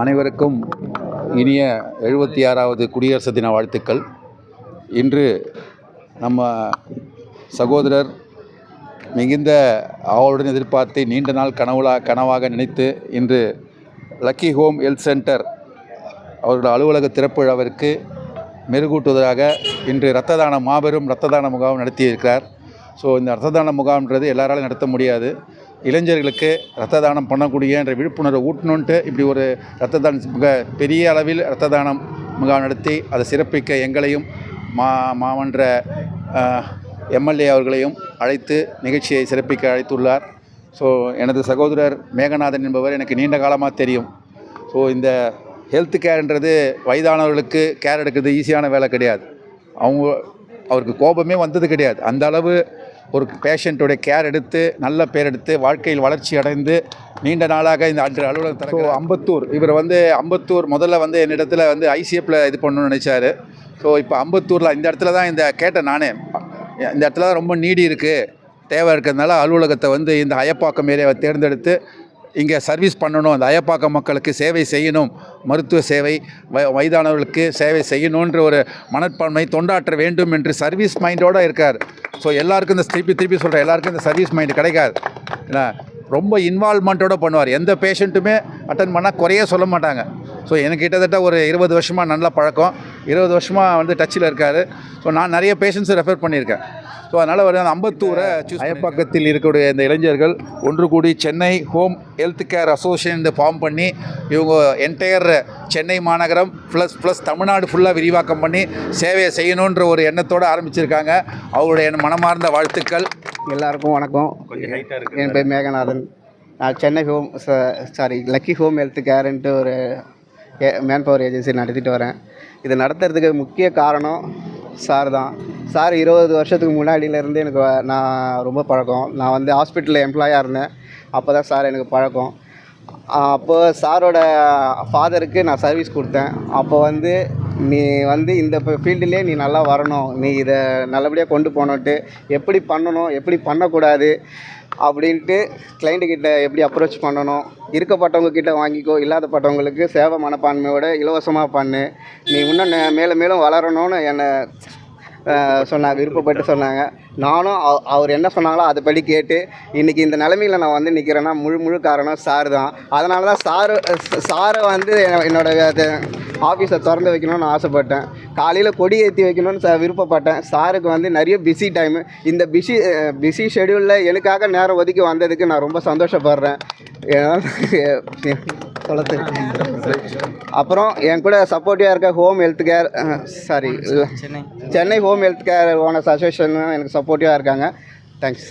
அனைவருக்கும் இனிய எழுபத்தி ஆறாவது குடியரசு தின வாழ்த்துக்கள். இன்று நம்ம சகோதரர் மிகுந்த ஆவலுடன் எதிர்பார்த்து நீண்ட நாள் கனவுலா கனவாக நினைத்து இன்று லக்கி ஹோம் ஹெல்த் சென்டர் அவருடைய அலுவலக திறப்பு விழாவிற்கு மெருகூட்டுவதாக இன்று இரத்த தான மாபெரும் இரத்த தான முகாம் நடத்தியிருக்கிறார். ஸோ இந்த இரத்த தான முகாம்ன்றது எல்லாராலும் நடத்த முடியாது. இளைஞர்களுக்கு ரத்த தானம் பண்ணக்கூடிய என்ற விழிப்புணர்வை ஊட்டணுன்ட்டு இப்படி ஒரு ரத்த தானம் மிக பெரிய அளவில் ரத்த தானம் முகாம் நடத்தி அதை சிறப்பிக்க எங்களையும் மா மாமன்ற எம்எல்ஏ அவர்களையும் அழைத்து நிகழ்ச்சியை சிறப்பிக்க அழைத்துள்ளார். ஸோ எனது சகோதரர் மேகநாதன் என்பவர் எனக்கு நீண்ட காலமாக தெரியும். ஸோ இந்த ஹெல்த் கேர்ன்றது வயதானவர்களுக்கு கேர் எடுக்கிறது ஈஸியான வேலை கிடையாது. அவங்க அவருக்கு கோபமே வந்தது கிடையாது. அந்த அளவு ஒரு பேஷண்ட்டோடைய கேர் எடுத்து நல்ல பேர் எடுத்து வாழ்க்கையில் வளர்ச்சி அடைந்து நீண்ட நாளாக இந்த அன்று அலுவலகம் திறக்க அம்பத்தூர். இவர் வந்து அம்பத்தூர் முதல்ல வந்து என்னிடத்துல வந்து ஐசிஎஃப்பில் இது பண்ணணும்னு நினச்சாரு. ஸோ இப்போ அம்பத்தூரில் இந்த இடத்துல தான் இந்த கேட்டேன் நானே. இந்த இடத்துல தான் ரொம்ப நீடி இருக்குது தேவை இருக்கிறதுனால அலுவலகத்தை வந்து இந்த அயப்பாக்கம் ஏரியாவை தேர்ந்தெடுத்து இங்கே சர்வீஸ் பண்ணணும். அந்த அயப்பாக்கம் மக்களுக்கு சேவை செய்யணும். மருத்துவ சேவை வ வயதானவர்களுக்கு சேவை செய்யணுன்ற ஒரு மனப்பான்மை தொண்டாற்ற வேண்டும் என்று சர்வீஸ் மைண்டோடு இருக்கார். ஸோ எல்லாருக்கும் இந்த திருப்பி திருப்பி சொல்கிறேன் எல்லாருக்கும் இந்த சர்வீஸ் மைண்டு கிடைக்காது. என்ன ரொம்ப இன்வால்மெண்ட்டோடு பண்ணுவார். எந்த பேஷண்ட்டுமே அட்டன் பண்ணால் குறையே சொல்ல மாட்டாங்க. ஸோ எனக்கு கிட்டத்தட்ட ஒரு இருபது வருஷமாக நல்ல பழக்கம். இருபது வருஷமாக வந்து டச்சில் இருக்கார். ஸோ நான் நிறைய பேஷண்ட்ஸை ரெஃபர் பண்ணியிருக்கேன். ஸோ அதனால் ஒரு அந்த அம்பத்தூரை அயப்பக்கத்தில் இருக்கக்கூடிய இந்த இளைஞர்கள் ஒன்று கூடி Chennai home health care association form பண்ணி இவங்க என்டையர் சென்னை மாநகரம் ப்ளஸ் ப்ளஸ் தமிழ்நாடு ஃபுல்லாக விரிவாக்கம் பண்ணி சேவையை செய்யணுன்ற ஒரு எண்ணத்தோடு ஆரம்பிச்சிருக்காங்க. அவருடைய என் மனமார்ந்த வாழ்த்துக்கள். எல்லாருக்கும் வணக்கம். கொஞ்சம் ஹைட்டாக இருக்குது என் பேர் மேகநாதன். நான் Chennai home sorry lucky home health கேருன்ட்டு ஒரு மேன் பவர் ஏஜென்சி நடத்திட்டு வரேன். இது நடத்துறதுக்கு முக்கிய காரணம் சார் தான். சார் இருபது வருஷத்துக்கு முன்னாடியிலேருந்து எனக்கு நான் ரொம்ப பழக்கம். நான் வந்து ஹாஸ்பிட்டலில் எம்ப்ளாயாக இருந்தேன். அப்போ தான் சார் எனக்கு பழக்கம். அப்போ சாரோட ஃபாதருக்கு நான் சர்வீஸ் கொடுத்தேன். அப்போ வந்து நீ வந்து இந்த ஃபீல்டுலேயே நீ நல்லா வரணும். நீ இதை நல்லபடியாக கொண்டு போகணுன்ட்டு எப்படி பண்ணணும் எப்படி பண்ணக்கூடாது அப்படின்ட்டு கிளைண்ட்டுக்கிட்ட எப்படி அப்ரோச் பண்ணணும்? இருக்கப்பட்டவங்கக்கிட்ட வாங்கிக்கோ இல்லாதப்பட்டவங்களுக்கு சேவை மனப்பான்மையோட இலவசமாக பண்ணு. நீ இன்னும் நே- மேலும் மேலும் வளரணும்னு என்னை சொன்னாங்க விருப்பப்பட்டு சொன்னாங்க. நானும் அவர் என்ன சொன்னாங்களோ அதுபடி கேட்டு இன்றைக்கி இந்த நிலமையில் நான் வந்து நிற்கிறேன்னா முழு முழு காரணம் சார் தான். அதனால தான் சாரு சாரை வந்து என்னோடய என்னோட ஆஃபீஸை திறந்து வைக்கணும்னு ஆசைப்பட்டேன். காலையில் கொடி ஏற்றி வைக்கணும்னு ச விருப்பப்பட்டேன். சாருக்கு வந்து நிறைய பிஸி டைமு இந்த பிஸி பிஸி ஷெடியூலில் எனக்காக நேரம் ஒதுக்கி வந்ததுக்கு நான் ரொம்ப சந்தோஷப்படுறேன். சொல்ல அப்புறம் என் கூட சப்போர்ட்டிவாக இருக்க home health care sorry Chennai. Chennai home health care owners association எனக்கு சப்போர்ட்டிவாக இருக்காங்க. தேங்க்ஸ்